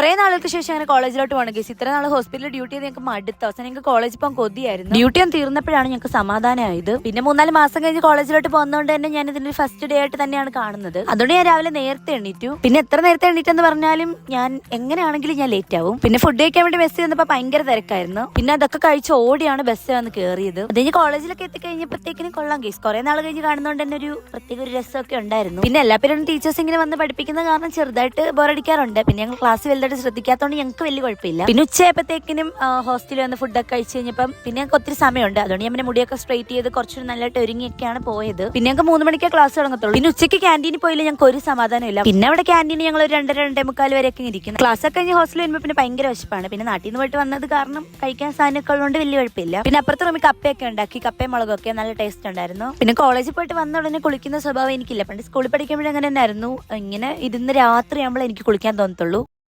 കുറെ നാളുകൾക്ക് ശേഷം അങ്ങനെ കോളേജിലോട്ട് പോകണം. കേസ് ഇത്ര നാൾ ഹോസ്പിറ്റലിൽ ഡ്യൂട്ടി ചെയ്ത് ഞങ്ങൾക്ക് മടുത്ത. അവസാനം ഞങ്ങൾക്ക് കോളേജിൽ പോകാൻ കൊതിയായിരുന്നു. ഡ്യൂട്ടി ഒന്ന് തീർന്നപ്പോഴാണ് ഞങ്ങൾക്ക് സമാധാനമായത്. പിന്നെ മൂന്നാൽ മാസം കഴിഞ്ഞ് കോളേജിലോട്ട് പോകുന്നതുകൊണ്ട് തന്നെ ഞാൻ ഇതിന്റെ ഫസ്റ്റ് ഡേ ആയിട്ട് തന്നെയാണ് കാണുന്നത്. അതുകൊണ്ട് ഞാൻ രാവിലെ നേരത്തെ എണീറ്റു. പിന്നെ എത്ര നേരത്തെ എണീറ്റെന്ന് പറഞ്ഞാലും ഞാൻ എങ്ങനെയാണെങ്കിലും ഞാൻ ലേറ്റ് ആവും. പിന്നെ ഫുഡ് കഴിക്കാൻ വേണ്ടി ബസ് ചെന്നപ്പോൾ ഭയങ്കര തിരക്കായിരുന്നു. പിന്നെ അതൊക്കെ കഴിച്ച് ഓടിയാണ് ബസ് വന്ന് കയറിയത് അത് കഴിഞ്ഞ് കോളേജിലൊക്കെ എത്തിക്കഴിഞ്ഞപ്പോഴത്തേക്കിനും കൊള്ളാം കേസ് കുറെ നാൾ കഴിഞ്ഞ് കാണുന്നതുകൊണ്ട് തന്നെ ഒരു പ്രത്യേക ഒരു രസമൊക്കെ ഉണ്ടായിരുന്നു. പിന്നെ എല്ലാ പേരും ടീച്ചേഴ്സ് ഇങ്ങനെ വന്ന് പഠിപ്പിക്കുന്ന കാരണം ചെറുതായിട്ട് ബോറടിക്കാറുണ്ട് പിന്നെ ഞങ്ങൾ ക്ലാസ് വലുതായിട്ട് ശ്രദ്ധിക്കാത്തതുകൊണ്ട് ഞങ്ങൾക്ക് വലിയ കുഴപ്പമില്ല പിന്നെ ഉച്ചയായപ്പോഴത്തേക്കിനും ഹോസ്റ്റലിൽ വന്ന് ഫുഡൊക്കെ കഴിച്ച് കഴിഞ്ഞപ്പം പിന്നെ ഞങ്ങൾക്ക് ഒത്തിരി സമയമുണ്ട്. അതുകൊണ്ട് ഞാൻ പിന്നെ മുടിയൊക്കെ സ്ട്രൈറ്റ് ചെയ്ത് കുറച്ചൊരു നല്ലതായിട്ട് ഒരുങ്ങിയൊക്കെയാണ് പോയത്. പിന്നെ ഞങ്ങൾക്ക് മൂന്ന് മണിക്കേ ക്ലാസ് തുടങ്ങത്തുള്ളൂ. പിന്നെ ഉച്ചയ്ക്ക് ക്യാന്റീനിൽ പോയില്ല ഞങ്ങൾക്ക് ഒരു സമാധാനമില്ല പിന്നെ അവിടെ ക്യാന്റീനിൽ ഞങ്ങൾ ഒരു രണ്ടര രണ്ടേ മുക്കാൽ വരെയൊക്കെ ഇരിക്കുന്നു. ക്ലാസ് ഒക്കെ കഴിഞ്ഞ് ഹോസ്റ്റലിൽ വരുമ്പോൾ പിന്നെ ഭയങ്കര വിശപ്പാണ്. പിന്നെ നാട്ടിൽ നിന്ന് പോയിട്ട് വന്നത് കാരണം കഴിക്കാൻ സാധനമൊക്കെ ഉള്ളതുകൊണ്ട് വലിയ കുഴപ്പമില്ല പിന്നെ അപ്പുറത്ത് റൂമിൽ കപ്പയൊക്കെ ഉണ്ടാക്കി കപ്പയും മുളകൊക്കെ നല്ല ടേസ്റ്റ് ഉണ്ടായിരുന്നു. പിന്നെ കോളേജിൽ പോയിട്ട് വന്ന ഉടനെ കുളിക്കുന്ന സ്വഭാവം എനിക്കില്ല. പണ്ട് സ്കൂളിൽ പഠിക്കുമ്പോഴേ അങ്ങനെ തന്നെ ആയിരുന്നു ഇങ്ങനെ ഇരുന്ന് രാത്രി ആകുമ്പോൾ എനിക്ക് കുളിക്കാൻ തോന്നത്തുള്ളൂ.